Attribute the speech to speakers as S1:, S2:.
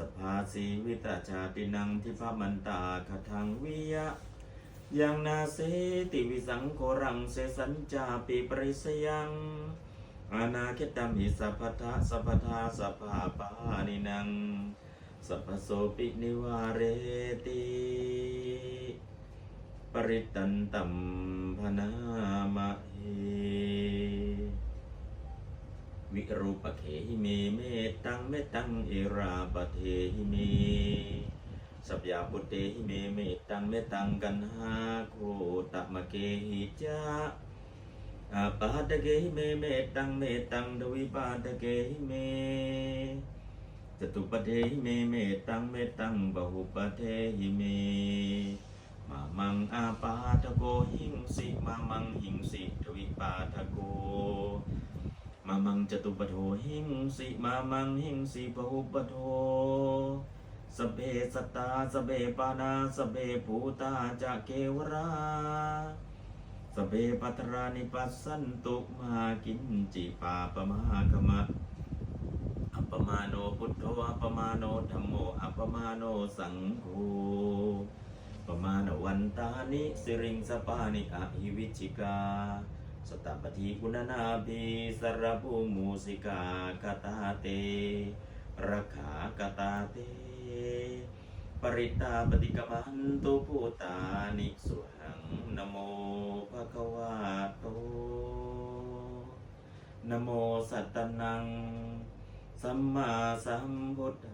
S1: สภาสีวิตาชาตินังทิพมันตาคทังวิยะยังนาเสติวิสังโครังเสสัญจาปิปริสยังอานาคิตัมหิสัพพทะสัพพทาสัพพาปานินัง สัพพโสปินิวาเรติปริตันตัมพนามะเฮ รูปเขหิเมเมตังเมตังเอราปเทหิเมสัพยาปุเตหิเมเมตังเมตังกันหาโคตมะเกหิจาอาปาตะเกหิเมเมตังเมตังดวิปาตะเกหิเมจตุปเทหิเมเมตังเมตังบหุปเทหิเมมามังอาปาทโกหิงสิมามังหิงสิทวิปาทโก จตุปโทหิงสิมามังหิงสิปหุปโทสเปสตาสเปปานาสเปภูตาจะเกวราสเปปัตรานิปัสสันตุมากินจิปาปมาคมะอัปปมาโนพุทโธอัปปมาโนธรรมโมอัปปมาโนสังโฆปมาณวันตานิสิริงสปานิอหิวิชิกา สตัปฏิกุณนาภิสรภูมูสิกากตาเตระขากตาเต ปริตาปฏิกมันตุภูตานิสุหังนโมภะคะวะโตนโมสัตตนัง สัมมาสัมพุทธ